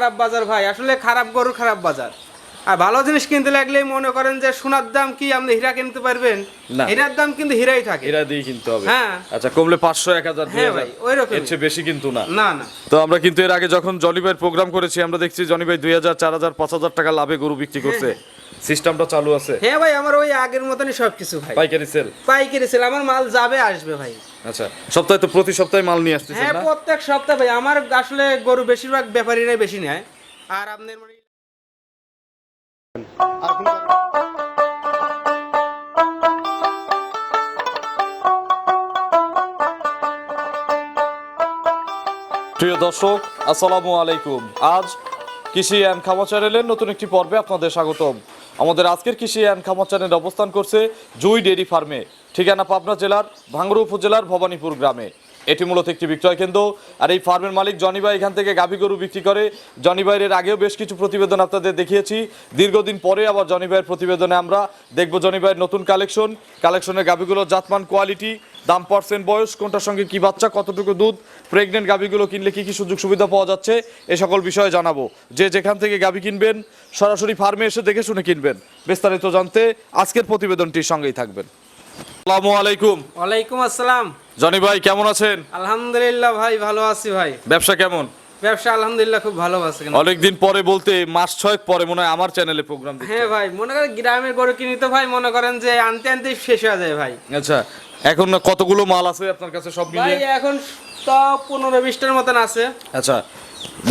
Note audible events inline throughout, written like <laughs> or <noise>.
খারাপ বাজার ভাই আসলে খারাপ গরু খারাপ বাজার। আর ভালো জিনিস কিনতে লাগলেই মনে করেন যে সোনার দাম কি আপনি হীরা কিনতে পারবেন? না। হীরার দাম কিন্তু হীরাই থাকে। এরা দিয়ে কিনতে হবে। হ্যাঁ। আচ্ছা কমলে পাঁচশো এক হাজার দুই হ্যাঁ হাজার। ভাই, ওইরকমই। এর চেয়ে বেশি কিন্তু না। না না। তো আমরা কিন্তু এর আগে যখন জনি ভাইয়ের প্রোগ্রাম করেছি আমরা দেখছি জনি ভাই দুই হাজার চার হাজার পাঁচ হাজার টাকা লাভে গরু বিক্রি করছে। সিস্টেমটা চালু আছে। হ্যাঁ ভাই আমার ওই আগের মতনই সব কিছু ভাই। পাইকারি সেল পাইকারি ছিল আমার মাল যাবে আসবে ভাই। আচ্ছা সপ্তাহে তো প্রতি সপ্তাহে মাল নিয়ে আসতেছেন হ্যাঁ না? প্রত্যেক সপ্তাহে ভাই। আমার আসলে গরু বেশিরভাগ ব্যাপারীরাই বেশি নেয়। আর আপনার মানে প্রিয় দর্শক আসসালামু আলাইকুম। আজ কৃষি অ্যান্ড খামা চ্যানেলের নতুন একটি পর্বে আপনাদের স্বাগতম। আমাদের আজকের কৃষি অ্যান্ড খামার চ্যানেল অবস্থান করছে জুই ডেরি ফার্মে। ঠিকানা পাবনা জেলার ভাঙ্গুর উপজেলার ভবানীপুর গ্রামে। এটি মূলত একটি বিক্রয় কেন্দ্র। আর এই ফার্মের মালিক জনি ভাই এখান থেকে গাভী গরু বিক্রি করে। জনি ভাইয়ের এর আগেও বেশ কিছু প্রতিবেদন আপনাদের দেখিয়েছি। দীর্ঘদিন পরে আবার জনি ভাইয়ের প্রতিবেদনে আমরা দেখব জনি ভাইয়ের নতুন কালেকশন। কালেকশনের গাভীগুলোর জাতমান, কোয়ালিটি, দাম, পার্সেন্ট, বয়স, কোনটার সঙ্গে কি বাচ্চা, কতটুকু দুধ, প্রেগনেন্ট গাভীগুলো কিনলে কি কি সুযোগ সুবিধা পাওয়া যাচ্ছে, এ সকল বিষয়ে জানাব। যে যেখান থেকে গাভী কিনবেন, সরাসরি ফার্মে এসে দেখে শুনে কিনবেন। বিস্তারিত জানতে আজকের প্রতিবেদনটির সঙ্গেই থাকবেন। আসসালামু আলাইকুম। ওয়ালাইকুম আসসালাম। জনি ভাই কেমন আছেন? আলহামদুলিল্লাহ ভাই ভালো আছি ভাই। ব্যবসা কেমন? ব্যবসা আলহামদুলিল্লাহ খুব ভালো আছে। অনেকদিন পরে বলতে মাস ছয়েক পরে মনে হয় আমার চ্যানেলে প্রোগ্রাম হ্যাঁ ভাই মনে করেন গ্রামের গরু কিনি তো ভাই মনে করেন যে আনতে আনতে শেষ হয়ে যায় ভাই। আচ্ছা এখন কতগুলো মাল আছে আপনার কাছে সব ভাই মিলিয়ে এখন তো পনেরো বিশটার মতন আছে। আচ্ছা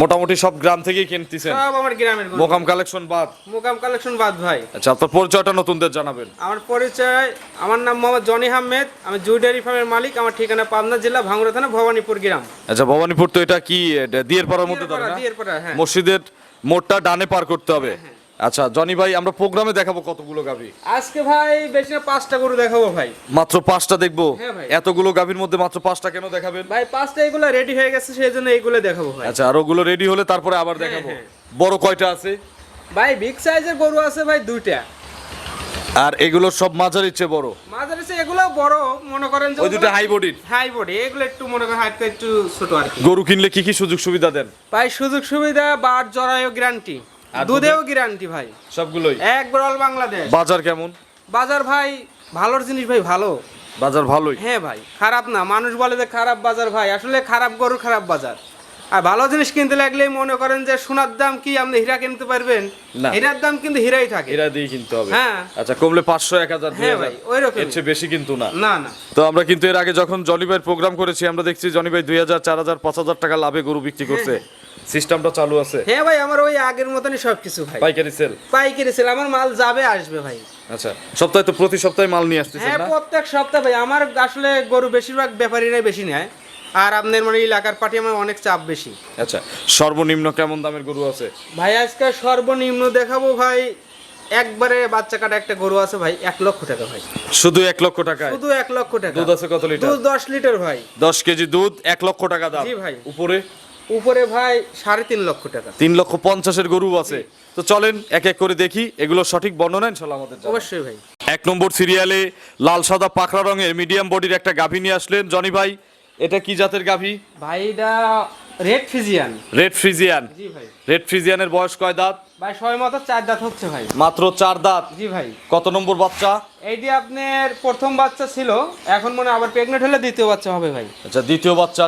মোটামুটি সব গ্রাম থেকেই কিনতেছেন? সব আমার গ্রামের গরু মোকাম কালেকশন বাদ? মোকাম কালেকশন বাদ ভাই। আচ্ছা আপনার পরিচয়টা নতুনদের জানাবেন। আমার পরিচয় আমার নাম মোহাম্মদ জনি আহমেদ। আমি জুই ডেয়ারি ফার্মের মালিক। আমার ঠিকানা পাবনা জেলা ভাঙ্গুরা থানা ভবানীপুর গ্রাম। আচ্ছা ভবানীপুর তো এটা কি দিয়ের পাড়ার মধ্যে দরকার দিয়েরপাড়া, না? দিয়েরপাড়া, হ্যাঁ। মসজিদের মোড়টা ডানে পার করতে হবে। আচ্ছা জনি ভাই আমরা প্রোগ্রামে দেখাবো কতগুলো গাভী। আজকে ভাই বেশি না পাঁচটা গরু দেখাবো ভাই। মাত্র পাঁচটা দেখব? হ্যাঁ ভাই। এতগুলো গাভীর মধ্যে মাত্র পাঁচটা কেন দেখাবেন? ভাই পাঁচটা এগুলো রেডি হয়ে গেছে সেই জন্য এইগুলো দেখাবো ভাই। আচ্ছা আর ওগুলো রেডি হলে তারপরে আবার দেখাবো। হ্যাঁ। বড় কয়টা আছে? ভাই বিগ সাইজের গরু আছে ভাই দুইটা। আর এগুলো সব মাঝারির চেয়ে বড়? মাঝারি সে এগুলো বড় মনে করেন যে ওই দুটো হাই বডির হাই বডি এগুলো একটু মনে করেন হাইটটা একটু ছোট আর কি। গরু কিনলে কি কি সুযোগ সুবিধা দেন? ভাই সুযোগ সুবিধা বার জরায়ও গ্যারান্টি দুধেও গ্যারান্টি ভাই। সবগুলোই? একবার অল বাংলাদেশ। বাজার কেমন? বাজার ভাই ভালোর জিনিস ভাই ভালো। বাজার ভালোই? হ্যাঁ ভাই খারাপ না। মানুষ বলে যে খারাপ বাজার ভাই আসলে খারাপ গরু খারাপ বাজার। আর ভালো জিনিস কিনতে লাগলে মনে করেন যে সোনার দাম কি আপনি হীরা কিনতে পারবেন? না। হীরার দাম কিন্তু হীরাই থাকে। এরা দিয়ে কিনতে হবে। হ্যাঁ। আচ্ছা কমলে পাঁচশো এক হাজার হ্যাঁ ভাই, ওইরকমই। এর চেয়ে বেশি কিন্তু না। না না। তো আমরা কিন্তু এর আগে যখন জনি ভাইয়ের প্রোগ্রাম করেছি আমরা দেখছি জনি ভাই দুই হাজার চার হাজার পাঁচ হাজার টাকা লাভে গরু বিক্রি করছে। <laughs> সিস্টেমটা চালু আছে? হ্যাঁ ভাই আমার ওই আগের মতনই সব কিছু ভাই। পাইকারি সেল পাইকারি ছিল আমার মাল যাবে আসবে ভাই। আচ্ছা সপ্তাহে তো প্রতি সপ্তাহে মাল নিয়ে আসতেছেন হ্যাঁ প্রত্যেক সপ্তাহে ভাই আমার আসলে গরু বেশিরভাগ ব্যাপারীরাই বেশি নেয় আর আপনার মানে এলাকার পার্টি আমার অনেক চাপ বেশি। আচ্ছা সর্বনিম্ন কেমন দামের গরু আছে? ভাই আজকে সর্বনিম্ন দেখাবো ভাই একবারে বাচ্চা কাটা একটা গরু আছে ভাই এক লক্ষ টাকা ভাই। শুধু এক লক্ষ টাকা শুধু এক লক্ষ টাকা। দুধ আছে কত লিটার? দুধ দশ লিটার ভাই। দশ কেজি দুধ এক লক্ষ টাকা দাম। জি ভাই। উপরে? উপরে ভাই সাড়ে তিন লক্ষ টাকা। তিন লক্ষ পঞ্চাশের গরু আছে। তো চলেন এক এক করে দেখি এগুলো সঠিক বর্ণনা ইনশাল্লাহ আমাদের অবশ্যই ভাই। এক নম্বর সিরিয়ালে লাল সাদা পাকড়া রঙের মিডিয়াম বডির একটা গাভী নিয়ে আসলেন। জনি ভাই এটা কি জাতের গাভী? ভাই এটা রেড ফিজিয়ান রেড ফ্রিজিয়ান। জি ভাই। রেড ফ্রিজিয়ানের বয়স কয় দাঁত? ভাই সময় মতো চার দাঁত হচ্ছে ভাই। মাত্র চার দাঁত। জি ভাই। কত নম্বর বাচ্চা? এইটি আপনার প্রথম বাচ্চা ছিল এখন মনে আবার প্রেগনেন্ট হলে দ্বিতীয় বাচ্চা হবে ভাই। আচ্ছা দ্বিতীয় বাচ্চা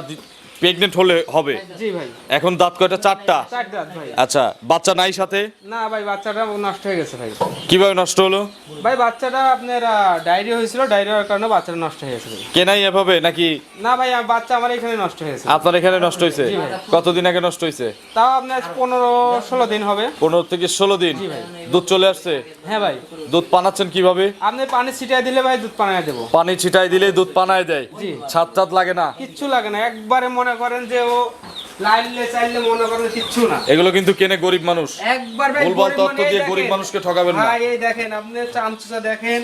প্রেগনেন্ট হলে হবে। জি ভাই। এখন দাঁত কয়টা? চারটা। চার দাঁত ভাই। আচ্ছা বাচ্চা নাই সাথে? না ভাই বাচ্চাটা নষ্ট হয়ে গেছে ভাই। কীভাবে নষ্ট হলো? ভাই বাচ্চাটা আপনার ডায়রি হয়েছিল ডায়রি হওয়ার কারণে বাচ্চাটা নষ্ট হয়ে গেছে। কেনাই এভাবে নাকি? না ভাই বাচ্চা আমার এখানে নষ্ট হয়েছে আপনার এখানে নষ্ট হয়েছে। কতদিন আগে নষ্ট হয়েছে? তাও আপনার পনেরো ষোলো দিন হবে। পনেরো থেকে ষোলো দিন। দুধ চলে আসছে? হ্যাঁ ভাই। দুধ পানাচ্ছেন কীভাবে? আপনি পানি ছিটিয়ে দিলে ভাই দুধ পানিয়ে দেবো। পানি ছিটাই দিলে দুধ পানায় দেয়। ছাদ ছাদ লাগে না? কিচ্ছু লাগে না। একবারে মনে করেন যে ও লাইলে চাইলে মনে করেন কিচ্ছু না। এগুলো কিন্তু কেনে গরিব মানুষ। একবার ভুলভাল তথ্য মানে দিয়ে গরিব মানুষকে ঠকাবেন না। এই দেখেন আপনি চামচা দেখেন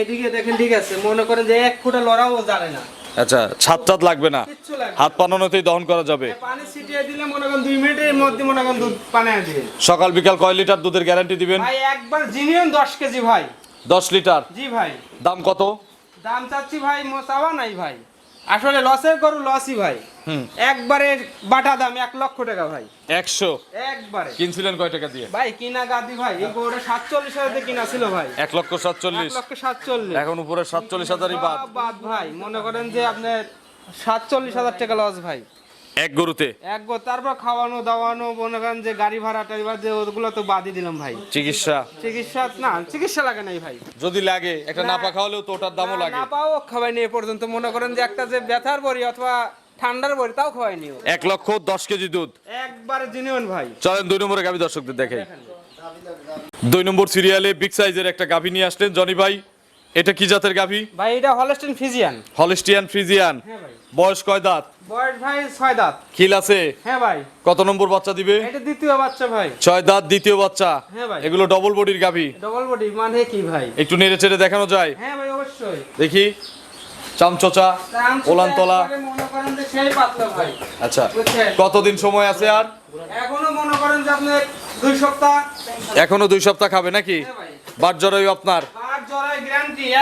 এদিকে দেখেন ঠিক আছে মনে করেন যে এক ফুটা লড়াও জানে না। আচ্ছা ছাদ লাগবে না। হাত পানানোতেই দহন করা যাবে। পানি ছিটিয়ে দিলে মনে করেন দুই মিনিটের মধ্যে মনে করেন দুধ সকাল বিকাল কয় লিটার দুধের গ্যারান্টি দিবেন? ভাই একবার জিনিয়ন দশ কেজি ভাই। দশ লিটার। জি ভাই। দাম কত? দাম চাচ্ছি ভাই মো চাওয়া নাই ভাই। আসলে লসের গরু লসই ভাই। একবারে বাটা দাম এক লক্ষ টাকা ভাই। একশো। একবারে। কিনছিলেন কয় টাকা দিয়ে? ভাই কিনা গাদি ভাই এই গরুটা সাতচল্লিশ হাজার কিনা ছিল ভাই। এক লক্ষ সাতচল্লিশ। লক্ষ সাতচল্লিশ। এখন উপরে সাতচল্লিশ হাজারই বাদ। বাদ ভাই মনে করেন যে আপনার সাতচল্লিশ হাজার টাকা লস ভাই। এক গরুতে? এক গো তারপর খাওয়ানো দাওয়ানো মনে করেন যে গাড়ি ভাড়া টাড়ি যে ওগুলো তো বাদই দিলাম ভাই। চিকিৎসা? চিকিৎসা না চিকিৎসা লাগে নাই ভাই। যদি লাগে একটা। নাপা খাওয়ালেও তো ওটার দামও লাগে। না পাও খাওয়াই নিয়ে পর্যন্ত। মনে করেন যে একটা যে ব্যথার বড়ি অথবা ঠান্ডার বড়ি তাও খাওয়াই নিও এক লক্ষ দশ কেজি দুধ। একবারে জিনিয়ন ভাই। চলেন দুই নম্বরে গাভী দর্শকদের দেখে দুই নম্বর সিরিয়ালে বিগ সাইজের একটা গাভী নিয়ে আসলেন। জনি ভাই এটা কি জাতের গাভী? ভাই এটা হলস্টেন ফিজিয়ান। হলিস্টিয়ান ফ্রিজিয়ান হ্যাঁ ভাই। বয়স কয় দাঁত? বয়স ভাই ছয় দাঁত। খিল আছে? হ্যাঁ ভাই। কত নম্বর বাচ্চা দিবে? এটা দ্বিতীয় বাচ্চা ভাই। ছয় দাঁত দ্বিতীয় বাচ্চা। হ্যাঁ ভাই। এগুলো ডবল বডির গাভী। ডবল বডি মানে কি ভাই? একটু নেড়ে চেড়ে দেখানো যায়? হ্যাঁ ভাই অবশ্যই। দেখি। চামচোচা দাম ছিল ওলান তলা মনে করেন যে সেই পাতলা ভাই। আচ্ছা? কতদিন সময় আছে আর? এখনও মনে করেন যে আপনার দুই সপ্তাহ এখনও দুই সপ্তাহ খাবে নাকি? হ্যাঁ বাট জরায়ু আপনার? আর জরাই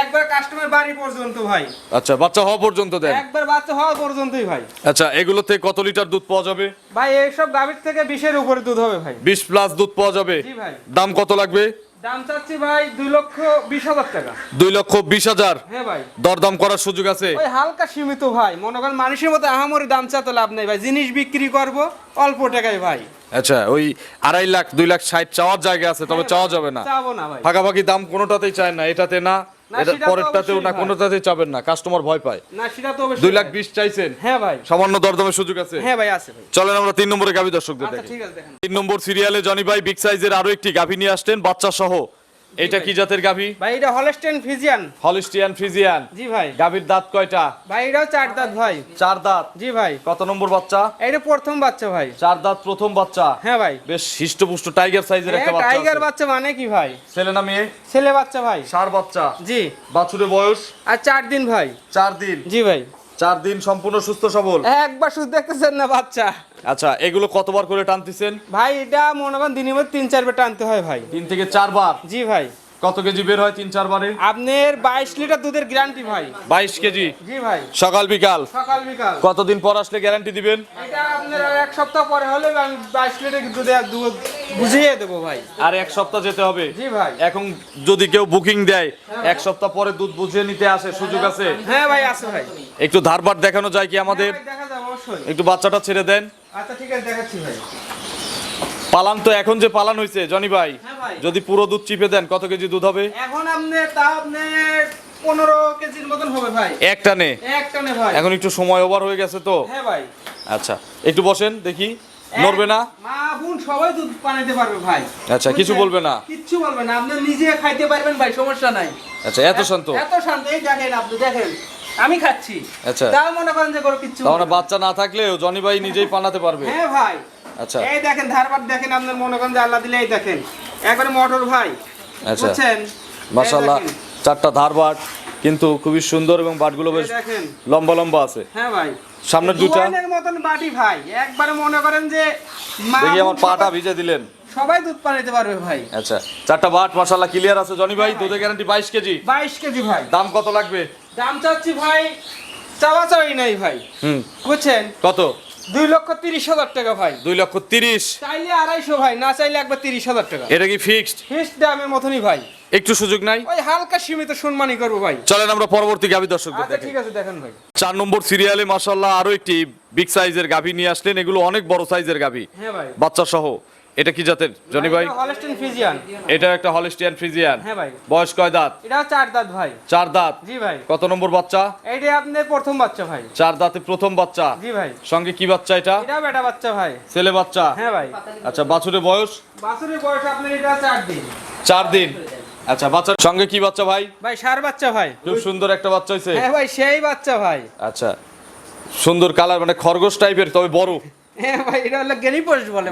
একবার কাস্টমার বাড়ি পর্যন্ত ভাই। আচ্ছা বাচ্চা হওয়া পর্যন্ত দেন। একবার বাচ্চা হওয়া পর্যন্তই ভাই। আচ্ছা এগুলোতে কত লিটার দুধ পাওয়া যাবে? ভাই এইসব গাভীর থেকে বিশের উপরে দুধ হবে ভাই। বিশ প্লাস দুধ পাওয়া যাবে। জি ভাই। দাম কত লাগবে? দাম চাচ্ছি ভাই দুই লক্ষ বিশ হাজার টাকা। দুই লক্ষ বিশ হাজার। হ্যাঁ ভাই। দরদাম করার সুযোগ আছে? ওই হালকা সীমিত ভাই। মনে করেন মানুষের মতো আহামরি দাম চাতে লাভ নেই ভাই। জিনিস বিক্রি করব অল্প টাকায় ভাই। আচ্ছা ওই আড়াই লাখ দুই লাখ ষাট চাওয়ার জায়গা আছে তবে চাওয়া যাবে না। চাবো না ভাই। ফাঁকাফাঁকি দাম কোনোটাতেই চায় না এটাতে না। পরেরটাতেও না অবশ্যই কোনোটাতেই চাবেন না কাস্টমার ভয় পায়। না সেটা তো দুই লাখ। বিশ চাইছেন। হ্যাঁ ভাই। সামান্য দরদমের সুযোগ আছে। হ্যাঁ ভাই আছে ভাই। চলেন আমরা তিন নম্বরে গাভী দর্শকদের আচ্ছা দেখি। তিন নম্বর সিরিয়ালে জনি ভাই বিগ সাইজের আরও একটি গাভী নিয়ে আসলেন বাচ্চা সহ এটা কি জাতের গাভী? ভাই এটা হলস্টেন ফিজিয়ান। হলিস্টিয়ান ফ্রিজিয়ান জি ভাই। গাভীর দাঁত কয়টা? ভাই এটাও চার দাঁত ভাই। চার দাঁত? জি ভাই। কত নম্বর বাচ্চা? এটা প্রথম বাচ্চা ভাই। চার দাঁত প্রথম বাচ্চা? হ্যাঁ ভাই। বেশ হিষ্টপুষ্ট টাইগার সাইজের একটা বাচ্চা টাইগার বাচ্চা মানে কি ভাই? ছেলে না মেয়ে? ছেলে বাচ্চা ভাই। সার বাচ্চা? জি। বাছুরের বয়স? আর চার দিন ভাই। চার দিন? জি ভাই। চার দিন সম্পূর্ণ সুস্থ সবল? একবার শুধু দেখতেছেন না বাচ্চা। আচ্ছা এগুলো কতবার করে টানতেছেন? ভাই এটা মনে করেন দিনের মধ্যে তিন চারবার টানতে হয় ভাই। তিন থেকে চারবার? জি ভাই। কত কেজি বের হয় তিন চারবারে? আপনার বাইশ লিটার দুধের গ্যারান্টি ভাই। বাইশ কেজি? জি ভাই। সকাল বিকাল? সকাল বিকাল। কতদিন পর আসলে গ্যারান্টি দিবেন? এটা আপনার এক সপ্তাহ পরে হলে বাইশ লিটার দুধে দুধ বুঝিয়ে দেবো ভাই। আর এক সপ্তাহ যেতে হবে। জি ভাই। এখন যদি কেউ বুকিং দেয় এক সপ্তাহ পরে দুধ বুঝিয়ে নিতে আসে সুযোগ আছে? হ্যাঁ ভাই আছে ভাই। একটু ধারবার দেখানো যায় কি আমাদের? হ্যাঁ অবশ্যই। একটু বাচ্চাটা ছেড়ে দেন। আচ্ছা ঠিক আছে দেখাচ্ছি ভাই। পালান তো এখন যে পালান হয়েছে জনি ভাই হ্যাঁ ভাই। যদি পুরো দুধ চিপে দেন কত কেজি দুধ হবে? এখন আপনি তাও আপনি পনেরো কেজির মতন হবে ভাই। এক টানে? এক টানে ভাই। এখন একটু সময় ওভার হয়ে গেছে তো? হ্যাঁ ভাই। আচ্ছা একটু বসেন দেখি। নড়বে না? মা বোন সবাই দুধ পানিতে পারবে ভাই। আচ্ছা, কিছু বলবে না? কিচ্ছু বলবে না। আপনি নিজে খাইতে পারবেন ভাই সমস্যা নাই। আচ্ছা এত শান্ত? এত শান্ত? এই দেখেন আপনি দেখেন। আমি খাচ্ছি। আচ্ছা। তাও মনে করেন যে কোনো কিচ্ছু তাহলে বাচ্চা না থাকলেও জনি ভাই নিজেই পানাতে পারবে। হ্যাঁ ভাই। আচ্ছা। এই দেখেন ধারবার দেখেন আপনার মনে করেন যে আল্লাহ দিলে এই দেখেন। একবারে মোটর ভাই। আচ্ছা। বুঝছেন? দেখেন, চারটা ধার বাট কিন্তু খুবই সুন্দর এবং বাটগুলো বেশ লম্বা লম্বা আছে। হ্যাঁ ভাই। সামনের দুটা। মতন বাটি ভাই। একবারে মনে করেন যে দেখি আমার পাটা ভিজে দিলেন। সবাই দুধ পানিতে পারবে ভাই। আচ্ছা চারটা বাট মাশাল্লাহ ক্লিয়ার আছে। জনি ভাই দুধের গ্যারান্টি বাইশ কেজি। বাইশ কেজি ভাই। দাম কত লাগবে? দাম চাচ্ছি ভাই চাওয়া চাওয়াই নাই ভাই। হুম। বুঝছেন? কত? দুই লক্ষ তিরিশ হাজার টাকা ভাই। দুই লক্ষ তিরিশ। চাইলে আড়াইশো ভাই না চাইলে একবার তিরিশ হাজার টাকা। এটা কি ফিক্সড ফিক্সড দামের মতনই ভাই। একটু সুযোগ নাই? ওই হালকা সীমিত সম্মানই করব ভাই। চলেন আমরা পরবর্তী গাভী দর্শকদের আচ্ছা ঠিক আছে দেখেন ভাই। চার নম্বর সিরিয়ালে মাশাল্লাহ আরও একটি বিগ সাইজের গাভী নিয়ে আসলেন। এগুলো অনেক বড় সাইজের গাভী। হ্যাঁ ভাই। বাচ্চা সহ এটা কি জাতের? জনি ভাই? হলস্টেন ফিজিয়ান এটা একটা হলিস্টিয়ান ফ্রিজিয়ান। হ্যাঁ ভাই। বয়স কয় দাঁত? এটাও চার দাঁত ভাই। চার দাঁত? জি ভাই। কত নম্বর বাচ্চা? এইটা আপনার প্রথম বাচ্চা ভাই। চার দাঁতে প্রথম বাচ্চা? জি ভাই। সঙ্গে কি বাচ্চা এটা? এটাও বেটা বাচ্চা ভাই। ছেলে বাচ্চা? হ্যাঁ ভাই। আচ্ছা বাছুরের বয়স? বাছুরের বয়স আপনার এটা চার দিন। চার দিন। আচ্ছা বাচ্চার সঙ্গে কি বাচ্চা ভাই? ভাই সার বাচ্চা ভাই। খুব সুন্দর একটা বাচ্চা হয়েছে হ্যাঁ ভাই সেই বাচ্চা ভাই। আচ্ছা সুন্দর কালার মানে খরগোশ টাইপের তবে বড়। হ্যাঁ ভাই এটা হলো বলে।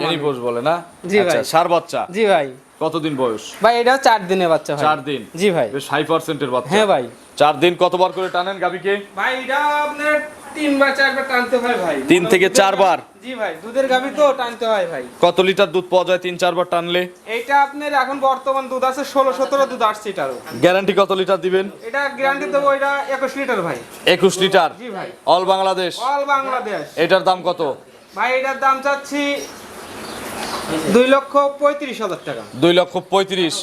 বলে না? জি আচ্ছা ভাই। সার বাচ্চা? জি ভাই। কতদিন বয়স? ভাই এটাও চার দিনের বাচ্চা ভাই। চার দিন? জি ভাই। বেশ হাই পার্সেন্টের বাচ্চা। হ্যাঁ ভাই। চার দিন কতবার করে টানেন গাবিকে ভাই এটা আপনার তিনবার চারবার টানতে হয় ভাই। তিন থেকে চারবার? জি ভাই দুধের গাভী তো টানতে হয় ভাই। কত লিটার দুধ পাওয়া যায় তিন চারবার টানলে? এইটা আপনার এখন বর্তমান দুধ আছে ষোলো সতেরো দুধ আসছে এটারও গ্যারান্টি কত লিটার দিবেন? এটা গ্যারান্টি দেবো এটা একুশ লিটার ভাই। একুশ লিটার? জি ভাই। অল বাংলাদেশ অল বাংলাদেশ এটার দাম কত? ভাই এটার দাম চাচ্ছি দুই লক্ষ পঁয়ত্রিশ হাজার টাকা। দুই লক্ষ পঁয়ত্রিশ।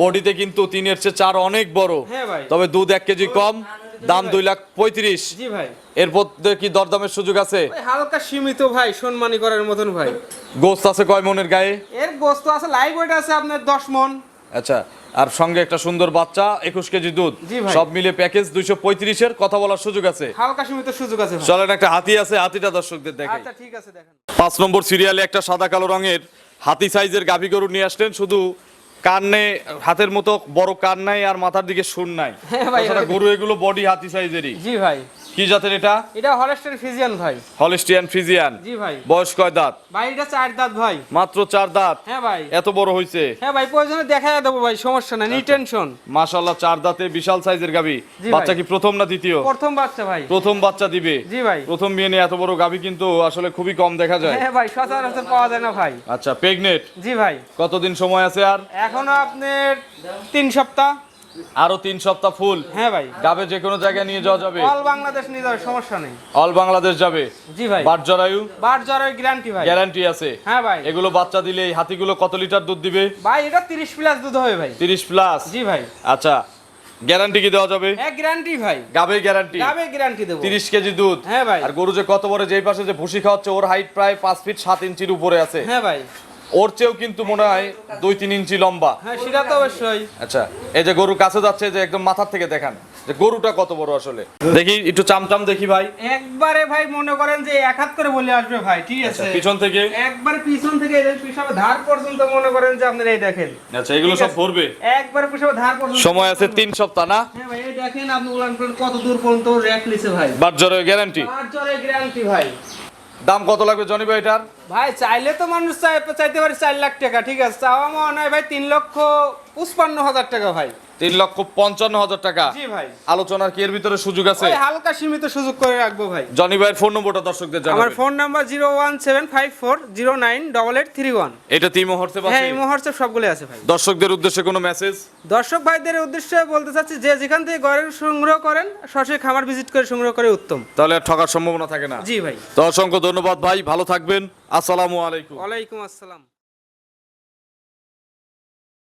বডিতে কিন্তু তিনের চেয়ে চার অনেক বড়। হ্যাঁ তবে দুধ এক কেজি কম দাম দুই লাখ পঁয়ত্রিশ। জি ভাই। এর কি দরদামের সুযোগ আছে? হালকা সীমিত ভাই সম্মানী করার মতন ভাই। গোস্ত আছে কয় মনের গায়ে? এর গোস্ত আছে লাইভ ওয়েট আছে আপনার দশ মন। আচ্ছা আর সঙ্গে একটা সুন্দর বাচ্চা একুশ কেজি দুধ। সব মিলে প্যাকেজ দুইশো পঁয়ত্রিশের কথা বলার সুযোগ আছে। হালকা সীমিত সুযোগ আছে চলেন একটা হাতি আছে হাতিটা দর্শকদের দেখাই। আচ্ছা ঠিক আছে দেখেন। পাঁচ নম্বর সিরিয়ালে একটা সাদা কালো রঙের হাতি সাইজের গাভী গরু নিয়ে আসলেন। শুধু কানে হাতের মতো বড় কান নাই আর মাথার দিকে শুন নাই। হ্যাঁ গরু এগুলো বডি হাতি সাইজেরই। জি ভাই। কি জাতের এটা? এটা হলেস্টের ফিজিয়ান ভাই। হলিস্টিয়ান ফ্রিজিয়ান জি ভাই। বয়স কয় দাঁত? ভাই এটা চার দাঁত ভাই। মাত্র চার দাঁত? হ্যাঁ ভাই। এত বড় হয়েছে হ্যাঁ ভাই প্রয়োজনে দেখা দেবো ভাই সমস্যা নাই নি টেনশন মাশাল্লাহ চার দাঁতে বিশাল সাইজের ভাই। বাচ্চা কি প্রথম না দ্বিতীয়? প্রথম বাচ্চা ভাই। প্রথম বাচ্চা দিবে। জি ভাই। প্রথম বিয়ে নিয়ে এত বড় গাবি কিন্তু আসলে খুবই কম দেখা যায়। হ্যাঁ ভাই সচরাচর পাওয়া যায় না ভাই। আচ্ছা প্রেগনেট জি ভাই। কতদিন সময় আছে আর? এখনও আপনার তিন সপ্তাহ। আরও তিন সপ্তাহ ফুল। হ্যাঁ ভাই। গাবে যে কোনো জায়গায় নিয়ে যাওয়া যাবে। অল বাংলাদেশ নিয়ে যাবে সমস্যা নেই। অল বাংলাদেশ যাবে। জি ভাই। বাট জরায়ু? বার জ্বরের গ্যারান্টি ভাই। গ্যারান্টি আছে। হ্যাঁ ভাই। এগুলো বাচ্চা দিলে এই হাতিগুলো কত লিটার দুধ দিবে? ভাই এটা তিরিশ প্লাস দুধ হবে ভাই। তিরিশ প্লাস জি ভাই। আচ্ছা গ্যারান্টি কি দেওয়া যাবে? হ্যাঁ গ্যারান্টি ভাই। গাবে গ্যারান্টি যাবে গ্যারান্টি দেবো। তিরিশ কেজি দুধ। হ্যাঁ ভাই। আর গরু যে কত বড় যেই পাশে যে ভুসি খাওয়াচ্ছে ওর হাইট প্রায় পাঁচ ফিট সাত ইঞ্চির উপরে আছে। হ্যাঁ ভাই। ওর চেয়েও কিন্তু মনে হয় দুই তিন ইঞ্চি লম্বা। হ্যাঁ সেটা তো অবশ্যই। আচ্ছা এই যে গরু কাছে যাচ্ছে যে একদম মাথার থেকে দেখান যে গরুটা কত বড় আসলে? দেখি একটু চামচাম দেখি ভাই। একবারে ভাই মনে করেন যে এক হাত করে বলে আসবে ভাই ঠিক আচ্ছা আছে। পিছন থেকে? একবার পিছন থেকে পিছনে ধার পর্যন্ত মনে করেন যে আপনারা এই দেখেন। আচ্ছা এগুলো সব। ভরবে? একবার পিছনে ধার পর্যন্ত সময় আছে তিন সপ্তাহ না? হ্যাঁ ভাই এই দেখেন আপনি কত দূর পর্যন্ত র্যাক লিছে ভাই। বাট জ্বরের গ্যারান্টি জ্বরের গ্যারান্টি ভাই। দাম কত লাগবে জনি ভাই এটার? ভাই, চাইলে তো মানুষ চাইতে পারে চার লাখ টাকা, ঠিক আছে? চাওয়া মনে হয় ভাই তিন লক্ষ পঁচপান্ন হাজার টাকা ভাই। তিন লক্ষ পঞ্চান্ন হাজার টাকা। ভাই। আলোচনার কি এর ভিতরে সুযোগ আছে? হালকা সীমিত সুযোগ করে রাখব ভাই। জনি ভাইয়ের ফোন নম্বরটা দর্শকদের আমার phone number zero one seven five four zero nine double eight three one. এটা তিন হোয়াটসঅ্যাপ হ্যাঁ এই হোয়াটসঅ্যাপ সবগুলো আছে ভাই। দর্শকদের উদ্দেশ্যে কোনো মেসেজ দর্শক ভাইদের উদ্দেশ্যে বলতে চাচ্ছি যে যেখান থেকে গড়ের সংগ্রহ করেন সরাসরি খামার ভিজিট করে সংগ্রহ করে উত্তম। তাহলে আর ঠকার সম্ভাবনা থাকে না। জি ভাই। তো অসংখ্য ধন্যবাদ ভাই ভালো থাকবেন। আসসালামু আলাইকুম। ওয়ালাইকুম আসসালাম।